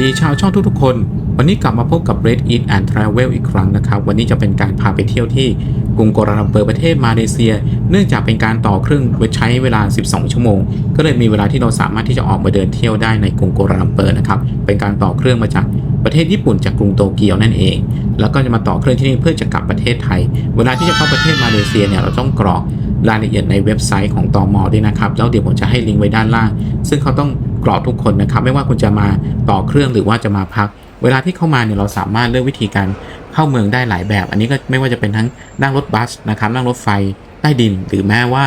ดีชาวช่องทุกๆ คน วันนี้กลับมาพบกับ Red Eat and Travel อีกครั้งนะครับ วันนี้จะเป็นการพาไปเที่ยวที่กรุงกัวลาลัมเปอร์ประเทศมาเลเซีย เนื่องจากเป็นการต่อเครื่องไว้ใช้เวลา 12 ชั่วโมง ก็เลยมีเวลาที่เราสามารถที่จะออกมาเดินเที่ยวได้ในกรุงกัวลาลัมเปอร์นะครับ เป็นการต่อเครื่องมาจากประเทศญี่ปุ่นจากกรุงโตเกียวนั่นเอง แล้วก็จะมาต่อเครื่องที่นี่เพื่อจะกลับประเทศไทย เวลาที่จะเข้าประเทศมาเลเซียเนี่ยเราต้องกรอกรายละเอียดในเว็บไซต์ของตอมอด้วยนะครับ แล้วเดี๋ยวผมจะให้ลิงก์ไว้ด้านล่าง ซึ่งเขาต้อง กรอกทุกคนนะครับ ไม่ว่าคุณจะมาต่อเครื่องหรือว่าจะมาพัก เวลาที่เข้ามาเนี่ยเราสามารถเลือกวิธีการเข้าเมืองได้หลายแบบ อันนี้ก็ไม่ว่าจะเป็นทั้งนั่งรถบัสนะครับนั่งรถไฟใต้ดิน หรือแม้ว่า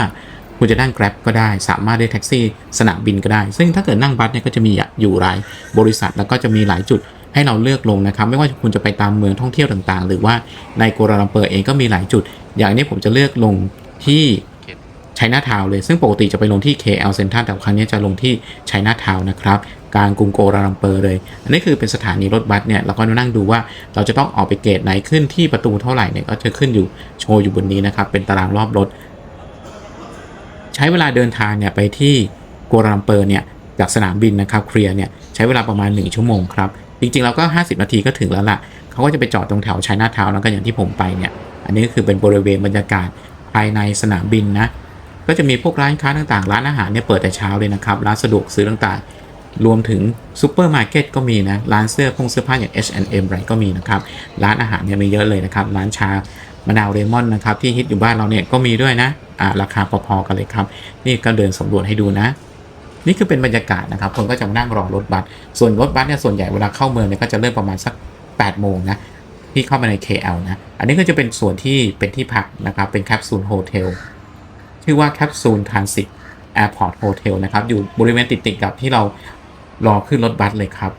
คุณจะนั่ง Grab ก็ได้ สามารถเรียกแท็กซี่สนามบินก็ได้ ซึ่งถ้าเกิดนั่งบัสเนี่ยก็จะมีอยู่หลายบริษัทแล้วก็จะมีหลายจุดให้เราเลือกลงนะครับ ไม่ว่าคุณจะไปตามเมืองท่องเที่ยวต่างๆ หรือว่าในกัวลาลัมเปอร์เองก็มีหลายจุด อย่างนี้ผมจะเลือกลงที่ ไชน่าทาวเลย ซึ่งปกติจะไปลงที่ KL Central แต่ครั้งนี้จะลงที่ไชน่าทาวนะครับกลางกรุงโกลาลัมเปอร์เลย อันนี้คือเป็นสถานีรถบัสเนี่ยเราก็นั่งดูว่าเราจะต้องออกไปเกตไหนขึ้นที่ประตูเท่าไหร่เนี่ยก็จะขึ้นอยู่โชว์อยู่บนนี้นะครับ เป็นตารางรอบรถ ใช้เวลาเดินทางเนี่ยไปที่โกลาลัมเปอร์เนี่ยจากสนามบินนะครับเคลียร์เนี่ยใช้เวลาประมาณ 1 ชั่วโมงครับ จริงๆ เราก็ 50 นาทีก็ถึงแล้วล่ะ เขาก็จะไปจอดตรงแถวชัยนาทาวแล้วก็อย่างที่ผมไปเนี่ย อันนี้ก็คือเป็นบริเวณบรรยากาศภายในสนามบินนะ ก็จะมีพวกร้านค้าต่างๆ ร้านอาหารเนี่ยเปิดแต่เช้าเลยนะครับ ร้านสะดวกซื้อต่างๆ รวมถึงซูเปอร์มาร์เก็ตก็มีนะ ร้านเสื้อพงเสื้อผ้าอย่าง H&M อะไรก็มีนะครับ ร้านอาหารเนี่ยมีเยอะเลยนะครับ ร้านชามะนาวเลมอนนะครับที่ฮิตอยู่บ้านเราเนี่ยก็มีด้วยนะอ่าราคาพอๆกันเลยครับ นี่ก็เดินสำรวจให้ดูนะนี่คือเป็นบรรยากาศนะครับ คนก็จะมานั่งรอรถบัส ส่วนรถบัสเนี่ยส่วนใหญ่เวลาเข้าเมืองเนี่ยก็จะเริ่มประมาณสัก 8 โมงนะ ที่เข้ามาใน KL นะ อันนี้ก็จะเป็นส่วนที่เป็นที่พักนะครับ เป็นแคปซูลโฮเทล ชื่อว่าแคปซูลทรานสิตแอร์พอร์ตโฮเทลนะครับ อยู่บริเวณติดๆกับที่เรารอขึ้นรถบัสเลยครับ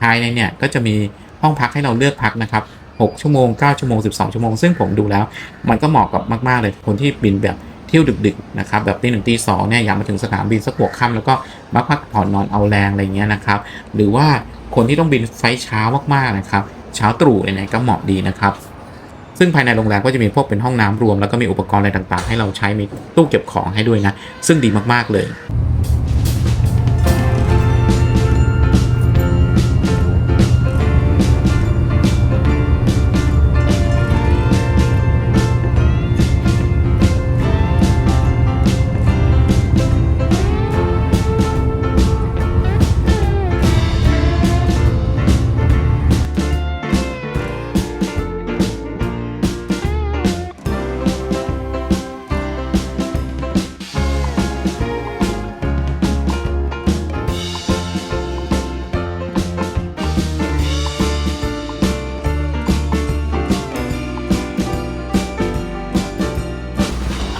ภายในเนี่ยก็จะมีห้องพักให้เราเลือกพักนะครับ 6 ชั่วโมง 9 ชั่วโมง 12 ชั่วโมง ซึ่งผมดูแล้ว มันก็เหมาะกับมาก ๆ เลยคนที่บินแบบเที่ยวดึกๆนะครับแบบตีหนึ่งตีสองเนี่ยอยากมาถึงสนามบินสักหัวค่ำแล้วก็มาพักผ่อนนอนเอาแรงอะไรเงี้ยนะครับ หรือว่าคนที่ต้องบินไฟเช้ามากๆนะครับ เช้าตรู่เนี่ยก็เหมาะดีนะครับ ซึ่งภายในโรงแรมก็จะมีพวกเป็นห้องน้ำรวม แล้วก็มีอุปกรณ์อะไรต่างๆ ให้เราใช้มีตู้เก็บของให้ด้วยนะ ซึ่งดีมากๆเลย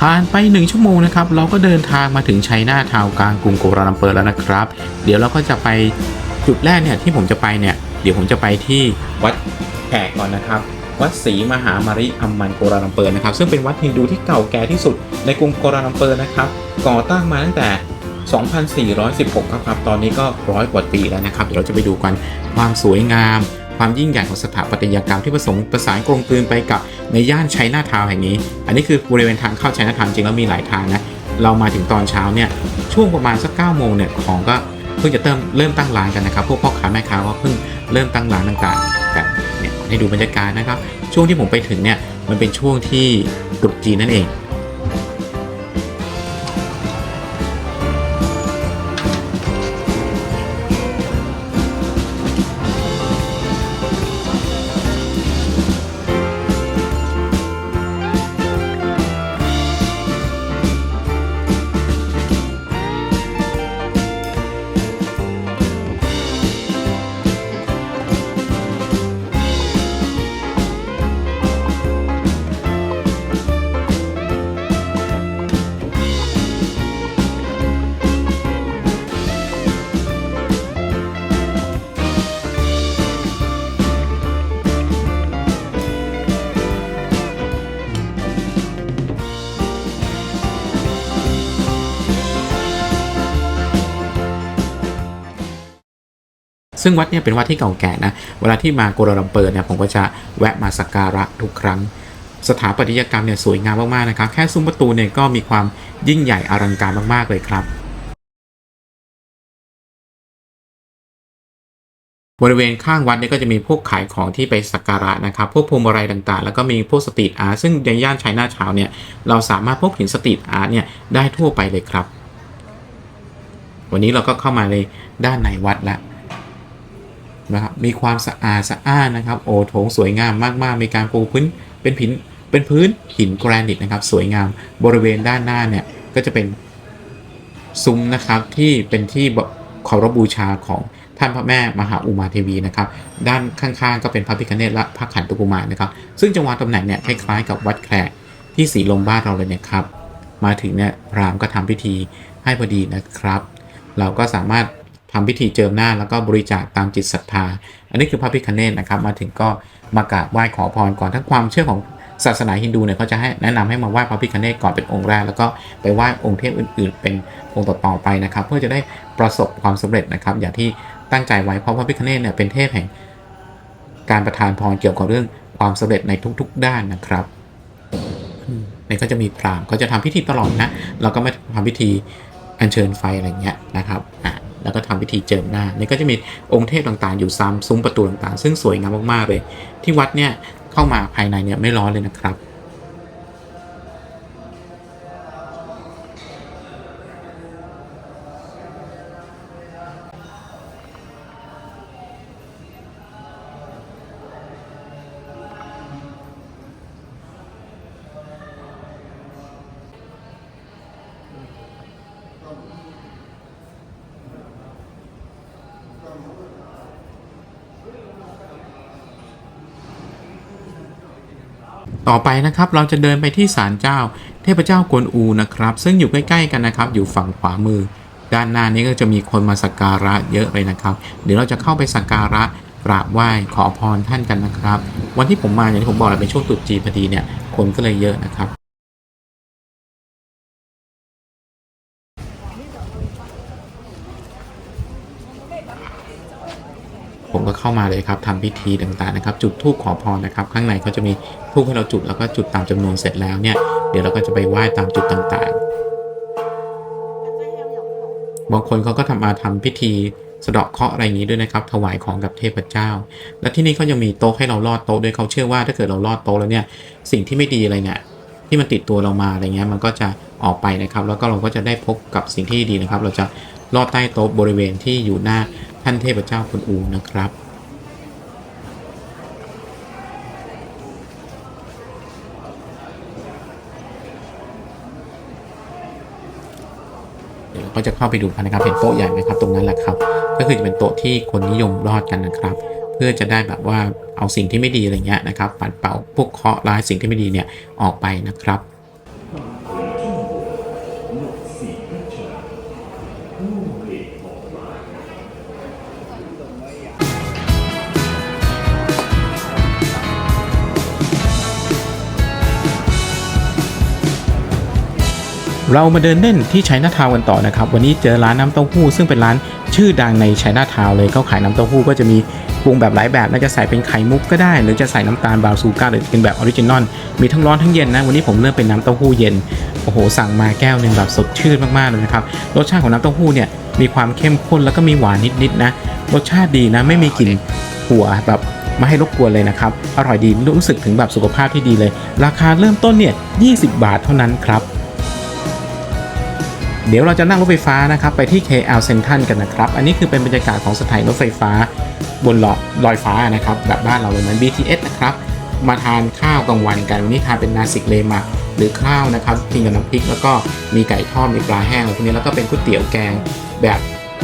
ผ่านไป 1 ชั่วโมงนะครับ เราก็เดินทางมาถึงชัยนาทาวกลางกรุงโกลาลัมเปอร์แล้วนะครับ เดี๋ยวเราก็จะไปจุดแรกเนี่ยที่ผมจะไปเนี่ย เดี๋ยวผมจะไปที่วัดแขกก่อนนะครับวัดศรีมหามาริอัมมันโกลาลัมเปอร์นะครับซึ่งเป็นวัดฮินดูที่เก่าแก่ที่สุดในกรุงโกลาลัมเปอร์นะครับก่อตั้งมาตั้งแต่ 2416ครับ ตอนนี้ก็ร้อยกว่าปีแล้วนะครับ เดี๋ยวเราจะไปดูกันความสวยงาม ความยิ่งใหญ่ของสถาปัตยกรรมที่ผสมประสานกลมกลืนไปกับในย่านชัยนาทาวน์แห่งนี้ อันนี้คือบริเวณทางเข้าชัยนาทาวน์จริงแล้วมีหลายทางนะ เรามาถึงตอนเช้าเนี่ยช่วงประมาณสัก9โมงเนี่ยของก็เพิ่งจะเริ่มเริ่มตั้งร้านกันนะครับ พวกพ่อค้าแม่ค้าก็เพิ่งเริ่มตั้งร้านต่างๆกันเนี่ยให้ดูบรรยากาศนะครับ ช่วงที่ผมไปถึงเนี่ยมันเป็นช่วงที่ตรุษจีนนั่นเอง ซึ่งวัดเนี่ยเป็นวัดที่เก่าแก่นะ เวลาที่มาโกลาลัมเปอร์เนี่ยผมก็จะแวะมาสักการะทุกครั้ง สถาปัตยกรรมเนี่ยสวยงามมากๆนะครับ แค่ซุ้มประตูเนี่ยก็มีความยิ่งใหญ่อลังการมากๆเลยครับบริเวณข้างวัดเนี่ยก็จะมีพวกขายของที่ไปสักการะนะครับ พวกพวงมาลัยต่างๆ แล้วก็มีพวกสตรีทอาร์ตซึ่งในย่านชัยนาทาวน์เนี่ยเราสามารถพบเห็นสตรีทอาร์ตเนี่ยได้ทั่วไปเลยครับ วันนี้เราก็เข้ามาในด้านในวัดแล้ว นะครับมีความสะอาดสะอ้านนะครับ โอโถงสวยงามมากๆ มีการปูพื้นเป็นผินเป็นพื้นหินแกรนิตนะครับ สวยงามบริเวณด้านหน้าเนี่ยก็จะเป็นซุ้มนะครับที่เป็นที่เคารพบูชาของท่านพระแม่มหาอุมาเทวีนะครับ ด้านข้างๆ ก็เป็นพระพิฆเนศและพระขันตุกุมารนะครับ ซึ่งจังหวะตำแหน่งเนี่ยคล้ายๆกับวัดแขกที่สีลมบ้านเราเลยนะครับ มาถึงเนี่ยพรามก็ทำพิธีให้พอดีนะครับ เราก็สามารถ ทำพิธีเจิมหน้าแล้วก็บริจาคตามจิตศรัทธา อันนี้คือพระพิฆเนศนะครับ มาถึงก็มากราบไหว้ขอพรก่อนทั้งความเชื่อของศาสนาฮินดูเนี่ยเขาจะให้แนะนำให้มาไหว้พระพิฆเนศก่อนเป็นองค์แรกแล้วก็ไปไหว้องค์เทพอื่น ๆ เป็นองค์ต่อๆไปนะครับ เพื่อจะได้ประสบความสำเร็จนะครับ อย่างที่ตั้งใจไว้เพราะพระพิฆเนศเนี่ยเป็นเทพแห่ง การประทานพรเกี่ยวกับเรื่องความสำเร็จในทุก ๆ ด้านนะครับเนี่ยก็จะมีพรามเขาจะทำพิธีตลอดนะเราก็ไมาทำพิธีอัญเชิญไฟอะไรเงี้ยนะครับอะ แล้วก็ทำพิธีเจิมหน้านี่ก็จะมีองค์เทพต่างๆ อยู่ซ้ำซุ้มประตูต่างๆ ซึ่งสวยงามมากๆเลย ที่วัดเนี่ยเข้ามาภายในเนี่ยไม่ร้อนเลยนะครับ ต่อไปนะครับเราจะเดินไปที่ศาลเจ้า เทพเจ้ากวนอูนะครับ ซึ่งอยู่ใกล้ๆกันนะครับ อยู่ฝั่งขวามือ ด้านหน้านี้ก็จะมีคนมาสักการะเยอะเลยนะครับ เดี๋ยวเราจะเข้าไปสักการะกราบไหว้ขอพรท่านกันนะครับ วันที่ผมมาอย่างที่ผมบอกแหละเป็นช่วงตรุษจีนพอดีเนี่ยคนก็เลยเยอะนะครับ ผมก็เข้ามาเลยครับทำพิธีต่างๆนะครับ จุดธูปขอพรนะครับ ข้างในเขาจะมีธูปให้เราจุดแล้วก็จุดตามจำนวนเสร็จแล้วเนี่ยเดี๋ยวเราก็จะไปไหว้ตามจุดต่างๆ บางคนเขาก็ทำมาทำพิธีสะเดาะเคราะห์อะไรอย่างนี้ด้วยนะครับ ถวายของกับเทพเจ้า และที่นี่เขายังมีโต๊ะให้เราลอดโต๊ะด้วยเขาเชื่อว่าถ้าเกิดเราลอดโต๊ะแล้วเนี่ยสิ่งที่ไม่ดีอะไรเนี่ยที่มันติดตัวเรามาอะไรเงี้ยมันก็จะออกไปนะครับ แล้วก็เราก็จะได้พบกับสิ่งที่ดีนะครับ เราจะลอดใต้โต๊ะบริเวณที่อยู่หน้า ท่านเทพเจ้าคุณอูนะครับ เดี๋ยวเราก็จะเข้าไปดูกันนะครับเห็นโต๊ะใหญ่ไหมครับ ตรงนั้นแหละครับ ก็คือจะเป็นโต๊ะที่คนนิยมรอดกันนะครับ เพื่อจะได้แบบว่าเอาสิ่งที่ไม่ดีอะไรเงี้ยนะครับ ปัดเป่าพวกเคราะห์ร้ายสิ่งที่ไม่ดีเนี่ยออกไปนะครับ เรามาเดินเล่นที่ชัยนาทาวน์กันต่อนะครับ วันนี้เจอร้านน้ำเต้าหู้ซึ่งเป็นร้านชื่อดังในชัยนาทาวน์เลยเขาขายน้ำเต้าหู้ก็จะมีปรุงแบบหลายแบบน่าจะใส่เป็นไข่มุกก็ได้ หรือจะใส่น้ำตาลบาวซูก้าหรือเป็นแบบออริจินอลมีทั้งร้อนทั้งเย็นนะ วันนี้ผมเลือกเป็นน้ำเต้าหู้เย็น โอ้โห สั่งมาแก้วหนึ่งแบบสดชื่นมากๆเลยนะครับ รสชาติของน้ำเต้าหู้เนี่ยมีความเข้มข้นแล้วก็มีหวานนิดๆนะ รสชาติดีนะไม่มีกลิ่นหัวแบบม่ให้รบกวนเลยนะครับ อร่อยดีรู้สึกถึงแบบสุขภาพที่ดีเลย ราคาเริ่มต้นเนี่ย20 บาทเท่านั้นครับ เดี๋ยวเราจะนั่งรถไฟฟ้านะครับไปที่ KL Central กันนะครับ อันนี้คือเป็นบรรยากาศของสถานีรถไฟฟ้า บนหลอดลอยฟ้านะครับแบบบ้านเราเลยเหมือน BTS นะครับ มาทานข้าวกลางวันกันวันนี้ทานเป็นนาสิกเลมาหรือข้าวนะครับกินกับน้ำพริกแล้วก็มีไก่ทอดมีปลาแห้งอะไรพวกนี้แล้วก็เป็นก๋วยเตี๋ยวแกงแบบ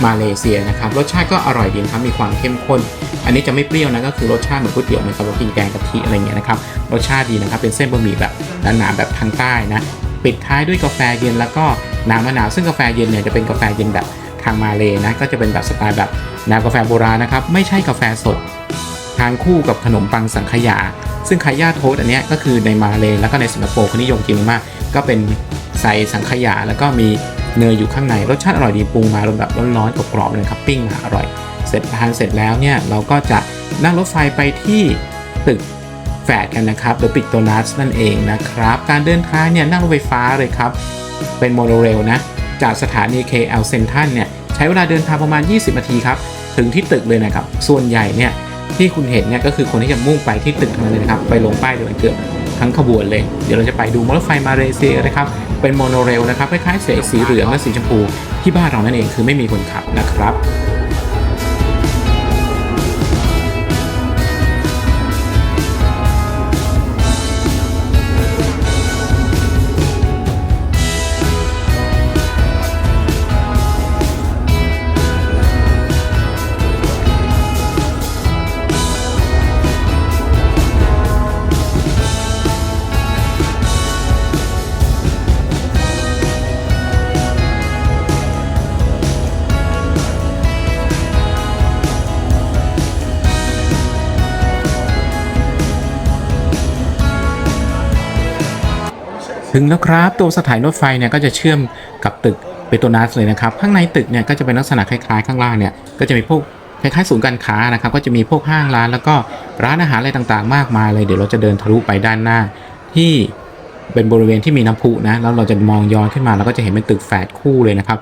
มาเลเซียนะครับรสชาติก็อร่อยดีครับมีความเข้มข้น อันนี้จะไม่เปรี้ยวนะก็คือรสชาติเหมือนก๋วยเตี๋ยวเหมือนกับเรากินแกงกะทิอะไรเงี้ยนะครับรสชาติดีนะครับเป็นเส้นบะหมี่แบบหนาๆแบบทางใต้นะ ปิดท้ายด้วยกาแฟเย็นแล้วก็น้ำมะนาวซึ่งกาแฟเย็นเนี่ยจะเป็นกาแฟเย็นแบบทางมาเลยนะก็จะเป็นแบบสไตล์แบบแนวกาแฟโบราณนะครับไม่ใช่กาแฟสด ทานคู่กับขนมปังสังขยา ซึ่งขายาโทสอันนี้ก็คือในมาเลยแล้วก็ในสิงคโปร์เขานิยมกินมาก ก็เป็นใส่สังขยาแล้วก็มีเนยอยู่ข้างในรสชาติอร่อยดีปรุงมาแบบร้อนๆกรอบๆเลยครับปิ้งมาอร่อย เสร็จทานเสร็จแล้วเนี่ยเราก็จะนั่งรถไฟไปที่ตึก แฝดกันนะครับหรือปิกโตนัสนั่นเองนะครับ การเดินทางเนี่ยนั่งรถไฟฟ้าเลยครับ เป็นโมโนเรลนะ จากสถานี KL Central เนี่ยใช้เวลาเดินทางประมาณ 20 นาทีครับ ถึงที่ตึกเลยนะครับ ส่วนใหญ่เนี่ยที่คุณเห็นเนี่ยก็คือคนที่จะมุ่งไปที่ตึกทั้งนั้นเลยนะครับ ไปลงป้ายเดินเกือบทั้งขบวนเลย เดี๋ยวเราจะไปดูมอเตอร์ไฟมาเลเซียนะครับ เป็นโมโนเรลนะครับคล้ายๆเสสีเหลืองและสีชมพูที่บ้านเรานั่นเองคือไม่มีคนขับนะครับ ถึงแล้วครับตัวสถานรถไฟเนี่ยก็จะเชื่อมกับตึกเปโตนัสเลยนะครับ ข้างในตึกเนี่ยก็จะเป็นลักษณะคล้ายๆ ข้างล่างเนี่ยก็จะมีพวกคล้ายๆศูนย์การค้านะครับ ก็จะมีพวกห้างร้านแล้วก็ร้านอาหารอะไรต่างๆ มากมายเลยเดี๋ยวเราจะเดินทะลุไปด้านหน้า ที่เป็นบริเวณที่มีน้ำพุนะแล้วเราจะมองย้อนขึ้นมาเราก็จะเห็นเป็นตึกแฝดคู่เลยนะครับ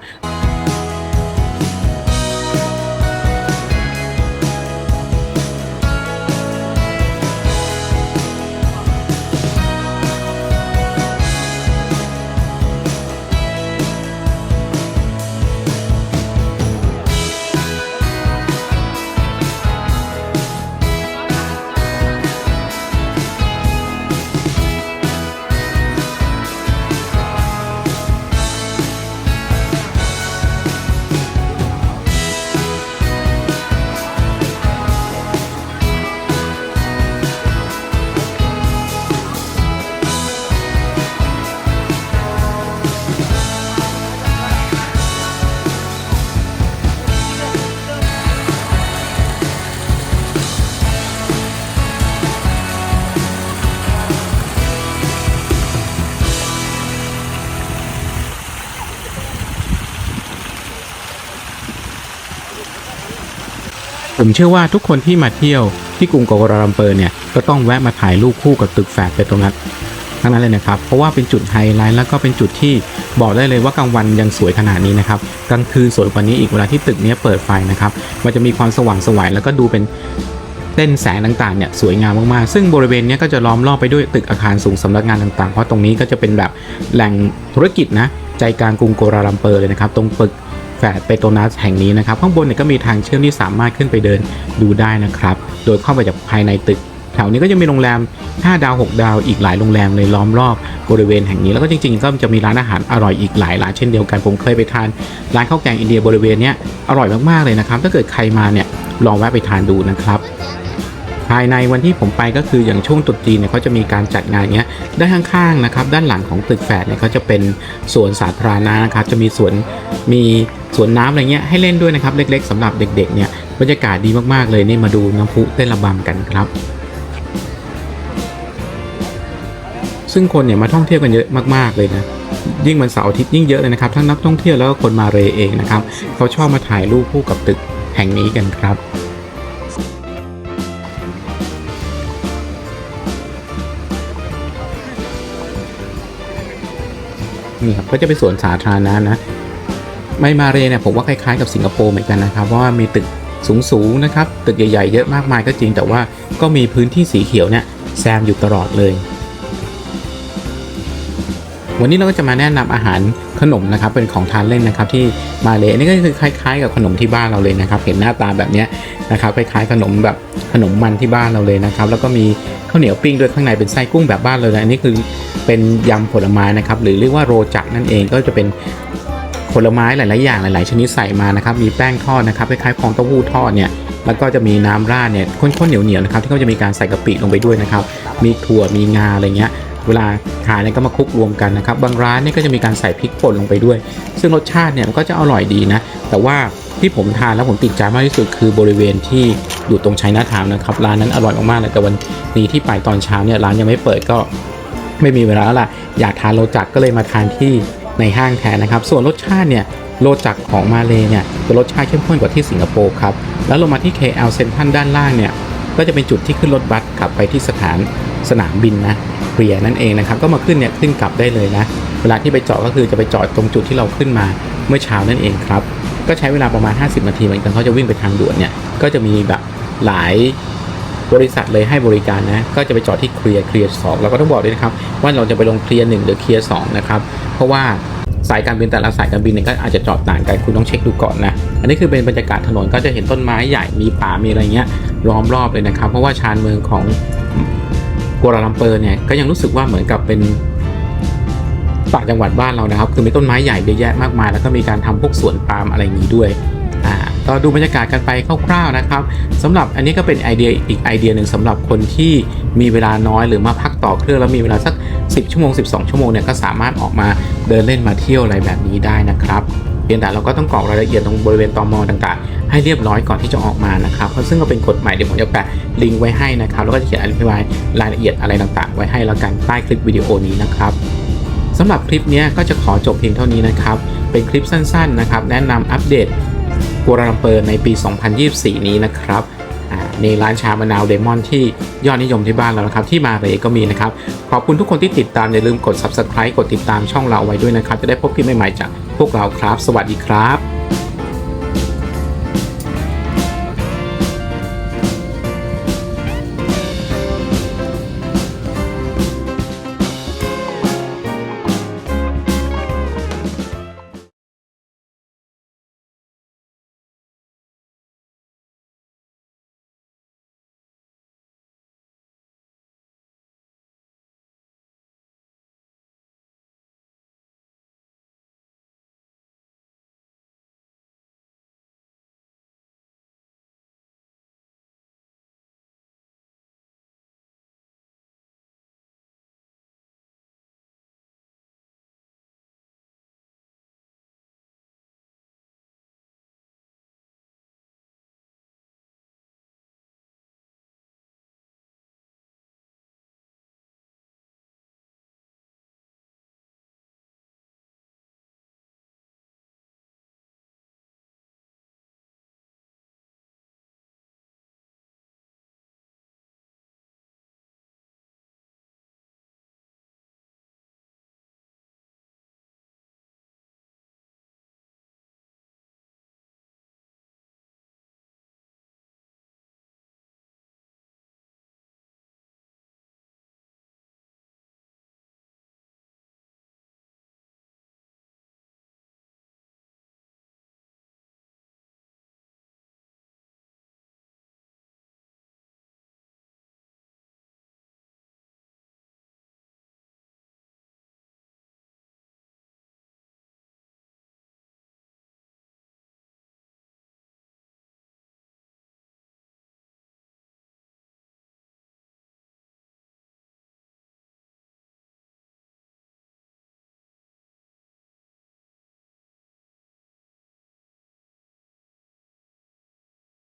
ผมเชื่อว่าทุกคนที่มาเที่ยวที่กรุงกัวลาลัมเปอร์เนี่ยก็ต้องแวะมาถ่ายรูปคู่กับตึกแฝดเปโตรนัสทั้งนั้นเลยนะครับ เพราะว่าเป็นจุดไฮไลท์แล้วก็เป็นจุดที่บอกได้เลยว่ากลางวันยังสวยขนาดนี้นะครับกลางคืนสวยกว่านี้อีกเวลาที่ตึกนี้เปิดไฟนะครับมันจะมีความสว่างสวยแล้วก็ดูเป็นเต้นแสงต่างๆเนี่ยสวยงามมากๆ ซึ่งบริเวณนี้ก็จะล้อมรอบไปด้วยตึกอาคารสูงสำนักงานต่างๆ เพราะตรงนี้ก็จะเป็นแบบแหล่งธุรกิจนะใจกลางกรุงโกลาลัมเปอร์เลยนะครับ ตรงตึก แฝดเปโตนัสแห่งนี้นะครับข้างบนเนี่ยก็มีทางเชื่อมที่สามารถขึ้นไปเดินดูได้นะครับ โดยเข้าไปจากภายในตึก แถวนี้ก็จะมีโรงแรม 5 ดาว 6 ดาวอีกหลายโรงแรมเลยล้อมรอบบริเวณแห่งนี้แล้วก็จริงๆก็จะมีร้านอาหารอร่อยอีกหลายร้านเช่นเดียวกันผมเคยไปทานร้านข้าวแกงอินเดียบริเวณนี้อร่อยมากๆเลยนะครับถ้าเกิดใครมาเนี่ยลองแวะไปทานดูนะครับ ภายในวันที่ผมไปก็คืออย่างช่วงตรุษจีนเนี่ยเขาจะมีการจัดงานเงี้ยด้านข้างๆนะครับ ด้านหลังของตึกแฝดเนี่ยเขาจะเป็นสวนสาธารณะนะครับ จะมีสวนมีสวนน้ำอะไรเงี้ยให้เล่นด้วยนะครับ เล็กๆสำหรับเด็กๆเนี่ยบรรยากาศดีมากๆเลยนี่มาดูน้ำพุเต้นระบำกันครับ ซึ่งคนเนี่ยมาท่องเที่ยวกันเยอะมากๆเลยนะยิ่งวันเสาร์อาทิตย์ยิ่งเยอะเลยนะครับทั้งนักท่องเที่ยวแล้วก็คนมาเรเองนะครับเขาชอบมาถ่ายรูปคู่กับตึกแห่งนี้กันครับ นี่ครับก็จะเป็นสวนสาธารณะนะไม่มาเรเนี่ยผมว่าคล้ายๆกับสิงคโปร์เหมือนกันนะครับเพราะว่ามีตึกสูงๆนะครับตึกใหญ่ๆเยอะมากมายก็จริง แต่ว่าก็มีพื้นที่สีเขียวเนี่ยแซมอยู่ตลอดเลย วันนี้เราก็จะมาแนะนำอาหาร ขนมนะครับเป็นของทานเล่นนะครับที่มาเลอันนี่ก็คือคล้ายๆ กับขนมที่บ้านเราเลยนะครับ เห็นหน้าตาแบบนี้นะครับคล้ายๆขนมแบบขนมมันที่บ้านเราเลยนะครับ แล้วก็มีข้าวเหนียวปิ้งด้วยข้างในเป็นไส้กุ้งแบบบ้านเราเลยอันนี้คือเป็นยำผลไม้นะครับหรือเรียกว่าโรจักนั่นเองก็จะเป็นผลไม้หลาย ๆ อย่างหลาย ๆ ชนิดใส่มานะครับ มีแป้งทอดนะครับคล้ายๆฟองเต้าหู้ทอดเนี่ยแล้วก็จะมีน้ำราดเนี่ยข้นๆเหนียวๆนะครับที่เขาจะมีการใส่กะปิลงไปด้วยนะครับ มีถั่วมีงาอะไรเงี้ย เวลาทานเนี่ยก็มาคลุกรวมกันนะครับ บางร้านเนี่ยก็จะมีการใส่พริกป่นลงไปด้วย ซึ่งรสชาติเนี่ยมันก็จะอร่อยดีนะ แต่ว่าที่ผมทานแล้วผมติดใจมากที่สุดคือบริเวณที่อยู่ตรงชัยนาทาวนะครับ ร้านนั้นอร่อยมากๆเลยแต่วันนี้ที่ไปตอนเช้าเนี่ยร้านยังไม่เปิดก็ไม่มีเวลาแล้วล่ะ อยากทานโรจักก็เลยมาทานที่ในห้างแทนนะครับ ส่วนรสชาติเนี่ยโรจักของมาเลเนี่ยจะรสชาติเข้มข้นกว่าที่สิงคโปร์ครับ แล้วลงมาที่ KL Central ด้านล่างเนี่ยก็จะเป็นจุดที่ขึ้นรถบัสกลับไปที่สถาน สนามบินนะเรียนั่นเองนะครับ ก็มาขึ้นเนี่ยขึ้นกลับได้เลยนะ เวลาที่ไปจอดก็คือจะไปจอดตรงจุดที่เราขึ้นมาเมื่อเช้านั่นเองครับ ก็ใช้เวลาประมาณ 50 นาทีเหมือนกันเขาจะวิ่งไปทางด่วนเนี่ย ก็จะมีแบบหลายบริษัทเลยให้บริการนะ ก็จะไปจอดที่เคลียร์เคลียร์สองเราก็ต้องบอกด้วยนะครับ ว่าเราจะไปลงเคลียร์หนึ่งหรือเคลียร์สองนะครับ เพราะว่าสายการบินแต่ละสายการบินเนี่ยก็อาจจะจอดต่างกันคุณต้องเช็คดูก่อนนะ อันนี้คือเป็นบรรยากาศถนนก็จะเห็นต้นไม้ใหญ่มีป่ามีอะไรเงี้ยล้อมรอบเลยนะครับ เพราะว่าชานเมืองของ กัวลาลัมเปอร์เนี่ยก็ยังรู้สึกว่าเหมือนกับเป็นต่างจังหวัดบ้านเรานะครับ คือมีต้นไม้ใหญ่เยอะแยะมากมาย แล้วก็มีการทำพวกสวนปาล์มอะไรอย่างนี้ด้วยอ่าก็ดูบรรยากาศกันไปคร่าวๆนะครับสำหรับอันนี้ก็เป็นไอเดียอีกไอเดียหนึ่งสำหรับคนที่มีเวลาน้อยหรือมาพักต่อเครื่องแล้วมีเวลาสัก 10 ชั่วโมง 12 ชั่วโมงเนี่ยก็สามารถออกมาเดินเล่นมาเที่ยวอะไรแบบนี้ได้นะครับ เพียงแต่เราก็ต้องกรอกรายละเอียดตรงบริเวณตอมอต่างๆ ให้เรียบร้อยก่อนที่จะออกมานะครับเพราะซึ่งก็เป็นกฎหมายเดี๋ยวผมจะแปะลิงก์ไว้ให้นะครับแล้วก็จะเขียนอธิบายรายละเอียดอะไรต่างๆ ไว้ให้แล้วกันใต้คลิปวิดีโอนี้นะครับสำหรับคลิปนี้ก็จะขอจบเพียงเท่านี้นะครับเป็นคลิปสั้นๆนะครับแนะนำอัปเดตกัวลาลัมเปอร์ในปี 2024 นี้นะครับ ในร้านชามะนาวเดมอนที่ยอดนิยมที่บ้านเรานะครับ ที่มาเลยก็มีนะครับ ขอบคุณทุกคนที่ติดตาม อย่าลืมกด subscribe กดติดตามช่องเราเอาไว้ด้วยนะครับ จะได้พบคลิปใหม่ๆจากพวกเราครับ สวัสดีครับ